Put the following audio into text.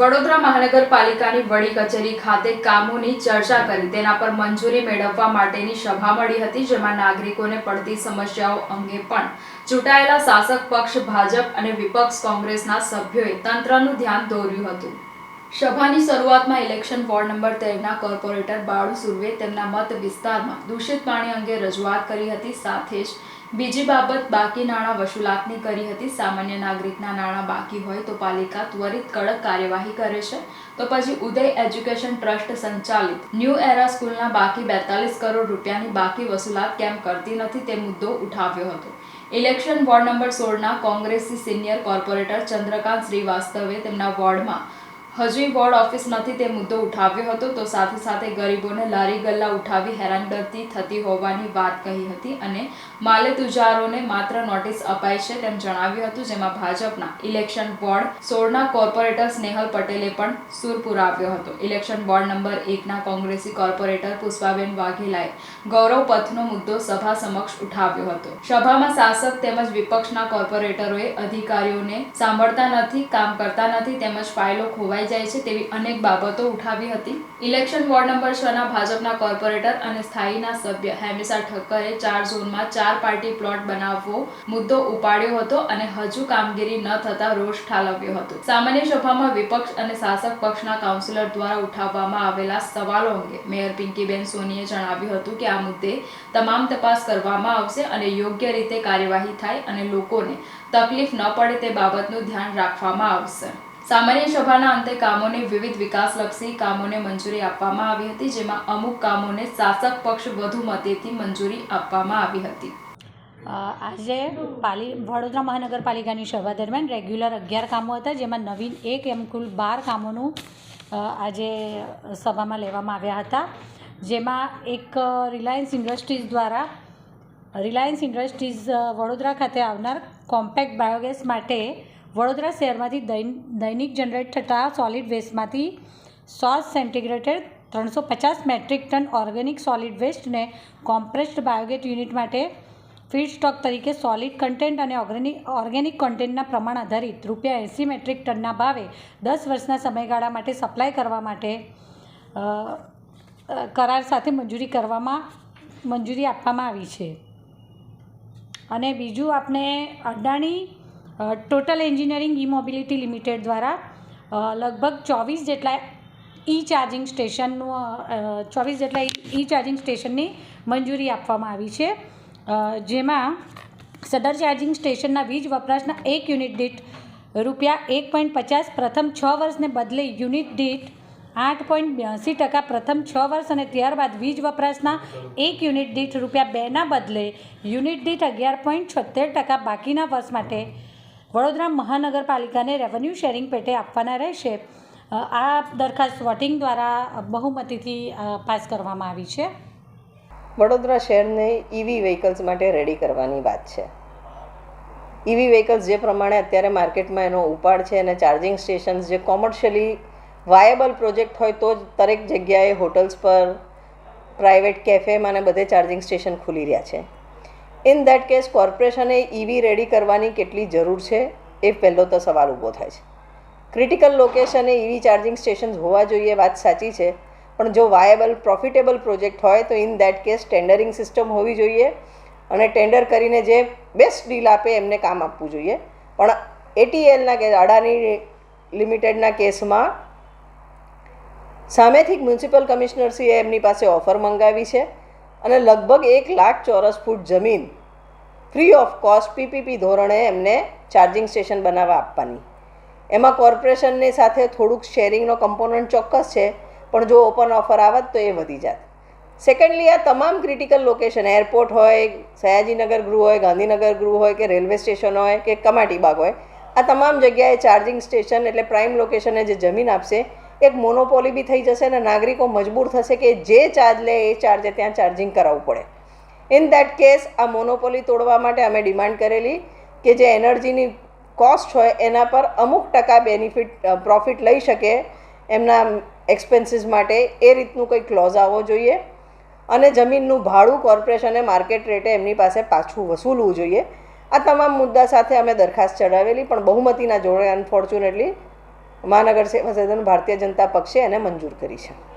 વડોદરા મહાનગરપાલિકાની વડી કચેરી ખાતે કામોની ચર્ચા કરી. તેના પર મંજૂરી મેળવવા માટેની સભા મળી હતી, જેમાં નાગરિકોને પડતી સમસ્યાઓ અંગે પણ ચૂંટાયેલા શાસક પક્ષ, ભાજપ અને વિપક્ષ કોંગ્રેસના સભ્યોએ તંત્રનું ધ્યાન દોર્યું હતું. સભાની શરૂઆતમાં ઇલેક્શન વોર્ડ નંબર તેરના કોર્પોરેટર બાળુ સુર્વે તેમના મત વિસ્તારમાં દૂષિત પાણી અંગે રજૂઆત કરી હતી. સાથે જ બીજી બાબત, બાકી નાણાં વસૂલાતની કરી હતી. સામાન્ય નાગરિકના નાણાં બાકી હોય તો પાલિકા ત્વરિત કડક કાર્યવાહી કરે છે. તો પછી ઉદય એજ્યુકેશન ટ્રસ્ટ સંચાલિત. ન્યૂ એરા સ્કૂલના બાકી બેતાલીસ કરોડ રૂપિયાની બાકી વસૂલાત કેમ કરતી નથી તે મુદ્દો ઉઠાવ્યો હતો. ઇલેક્શન વોર્ડ નંબર સોળના કોંગ્રેસી સિનિયર કોર્પોરેટર ચંદ્રકાંત શ્રીવાસ્તવે તેમના વોર્ડમાં હજી વોર્ડ ઓફિસ નથી તે મુદ્દો ઉઠાવ્યો હતો, તો સાથે સાથે ગરીબોને લારી ગલ્લા ઉઠાવી હેરાનગતિ થતી હોવાની વાત કહી હતી અને માલે તુજારોને માત્ર નોટિસ અપાઈ છે તેમ જણાવ્યું હતું, જેમાં ભાજપના ઇલેક્શન બોર્ડ સોળના કોર્પોરેટર સ્નેહલ પટેલે પણ સૂર પુરાવ્યો હતો. ઇલેક્શન બોર્ડ નંબર એકના કોંગ્રેસી કોર્પોરેટર પુષ્પાબેન વાઘેલાએ ગૌરવ પથનો મુદ્દો સભા સમક્ષ ઉઠાવ્યો હતો. સભામાં શાસક તેમજ વિપક્ષના કોર્પોરેટરોએ અધિકારીઓને સાંભળતા નથી, કામ કરતા નથી તેમજ ફાઇલો ખોવાઈ જાય છે તેવી અનેક બાબતો ઉઠાવી હતી. ઇલેક્શન વોર્ડ નંબર છ ના ભાજપના કોર્પોરેટર અને સ્થાયીના સભ્ય હેમિસા ઠક્કરે ચાર ઝોનમાં ચાર પાર્ટી પ્લોટ બનાવવો મુદ્દો ઉપાડ્યો હતો અને હજુ કામગીરી ન થતા રોષ ઠાલવ્યો હતો. સામાન્ય સભામાં વિપક્ષ અને શાસક પક્ષના કાઉન્સિલર દ્વારા ઉઠાવવામાં આવેલા સવાલો અંગે મેયર પિંકીબેન સોનીએ જણાવ્યું હતું કે આ મુદ્દે તમામ તપાસ કરવામાં આવશે અને યોગ્ય રીતે કાર્યવાહી થાય અને લોકોને તકલીફ ન પડે તે બાબતનું ધ્યાન રાખવામાં આવશે. સામાન્ય સભાના અંતે કામોને વિવિધ વિકાસલક્ષી કામોને મંજૂરી આપવામાં આવી હતી, જેમાં અમુક કામોને શાસક પક્ષ વધુ મતેથી મંજૂરી આપવામાં આવી હતી. આજે પાલી, વડોદરા મહાનગરપાલિકાની સભા દરમિયાન રેગ્યુલર અગિયાર કામો હતા, જેમાં નવીન એક એમ કુલ બાર કામોનું આજે સભામાં લેવામાં આવ્યા હતા. જેમાં એક રિલાયન્સ ઇન્ડસ્ટ્રીઝ દ્વારા, રિલાયન્સ ઇન્ડસ્ટ્રીઝ વડોદરા ખાતે આવનાર કોમ્પેક્ટ બાયોગેસ માટે વડોદરા શહેરમાંથી દૈન, દૈનિક જનરેટ થતા સોલિડ વેસ્ટમાંથી સો સેન્ટીગ્રેટેડ ત્રણસો પચાસ મેટ્રિક ટન ઓર્ગેનિક સોલિડ વેસ્ટને કોમ્પ્રેસ્ડ બાયોગેટ યુનિટ માટે ફીડ સ્ટોક તરીકે સોલિડ કન્ટેન્ટ અને ઓર્ગેનિક ઓર્ગેનિક કન્ટેન્ટના પ્રમાણ આધારિત રૂપિયા એંસી મેટ્રિક ટનના ભાવે દસ વર્ષના સમયગાળા માટે સપ્લાય કરવા માટે કરાર સાથે મંજૂરી કરવામાં, મંજૂરી આપવામાં આવી છે. અને બીજું આપણે Adani Total engineering E mobility limited દ્વારા લગભગ ચોવીસ જેટલા ઈ ચાર્જિંગ સ્ટેશનનું ચોવીસ જેટલા ઈ ચાર્જિંગ સ્ટેશનની મંજૂરી આપવામાં આવી છે. જેમાં સદર ચાર્જિંગ સ્ટેશનના વીજ વપરાશના એક યુનિટ દીઠ રૂપિયા એક પોઈન્ટ પચાસ પ્રથમ છ વર્ષને બદલે યુનિટ દીઠ આઠ પોઈન્ટ બ્યાસી ટકા પ્રથમ છ વર્ષ અને ત્યારબાદ વીજ વપરાશના એક યુનિટ દીઠ રૂપિયા બેના બદલે યુનિટ દીઠ અગિયાર પોઈન્ટ છોતેર ટકા બાકીના વર્ષ માટે વડોદરા મહાનગરપાલિકાને રેવન્યુ શેરિંગ પેટે આપવાના રહેશે. આ દરખાસ્ત વોટિંગ દ્વારા બહુમતીથી પાસ કરવામાં આવી છે. વડોદરા શહેરને ઇવી વ્હીકલ્સ માટે રેડી કરવાની વાત છે. ઇવી વ્હીકલ્સ જે પ્રમાણે અત્યારે માર્કેટમાં એનો ઉપાડ છે અને ચાર્જિંગ સ્ટેશન્સ જે કોમર્શિયલી વાયેબલ પ્રોજેક્ટ હોય તો જ દરેક જગ્યાએ હોટલ્સ પર પ્રાઇવેટ કેફેમાં અને બધે ચાર્જિંગ સ્ટેશન ખુલી રહ્યા છે. ઇન દેટ કેસ કોર્પોરેશને ઈવી રેડી કરવાની કેટલી જરૂર છે એ પહેલો તો સવાલ ઊભો થાય છે. ક્રિટિકલ લોકેશને ઈવી ચાર્જિંગ સ્ટેશન્સ હોવા જોઈએ, વાત સાચી છે. પણ જો વાયેબલ પ્રોફિટેબલ પ્રોજેક્ટ હોય, તો in that case tendering system હોવી જોઈએ અને ટેન્ડર કરીને જે બેસ્ટ ડીલ આપે એમને કામ આપવું જોઈએ. પણ એટીએલના કેસ અડાની લિમિટેડના કેસમાં સામેથી મ્યુનિસિપલ કમિશનરશ્રીએ એમની પાસે ઓફર મંગાવી છે. અને લગભગ એક લાખ ચોરસ ફૂટ જમીન ફ્રી ઓફ કોસ્ટ પીપીપી ધોરણે એમને ચાર્જિંગ સ્ટેશન બનાવવા આપવાની. એમાં કોર્પોરેશનની સાથે થોડુંક શેરિંગનો કમ્પોનન્ટ ચોક્કસ છે, પણ જો ઓપન ઓફર આવત તો એ વધી જાત. સેકન્ડલી આ તમામ ક્રિટિકલ લોકેશન એરપોર્ટ હોય, સયાજીનગર ગૃહ હોય, ગાંધીનગર ગૃહ હોય કે રેલવે સ્ટેશન હોય કે કમાટીબાગ હોય, આ તમામ જગ્યાએ ચાર્જિંગ સ્ટેશન એટલે પ્રાઇમ લોકેશને જે જમીન આપશે એક મોનોપોલી બી થઈ જશે અને નાગરિકો મજબૂર થશે કે જે ચાર્જ લે એ ચાર્જે ત્યાં ચાર્જિંગ કરાવવું પડે. ઇન દેટ કેસ આ મોનોપોલી તોડવા માટે અમે ડિમાન્ડ કરેલી કે જે એનર્જીની કોસ્ટ હોય એના પર અમુક ટકા બેનિફિટ પ્રોફિટ લઈ શકે એમના એક્સપેન્સીસ માટે. એ રીતનું કંઈ ક્લોઝ આવવો જોઈએ અને જમીનનું ભાડું કોર્પોરેશને માર્કેટ રેટે એમની પાસે પાછું વસૂલવું જોઈએ. આ તમામ મુદ્દા સાથે અમે દરખાસ્ત ચડાવેલી પણ બહુમતીના જોડે અનફોર્ચ્યુનેટલી મહાનગર સેવા સદન ભારતીય જનતા પક્ષે એને મંજૂર કરી છે.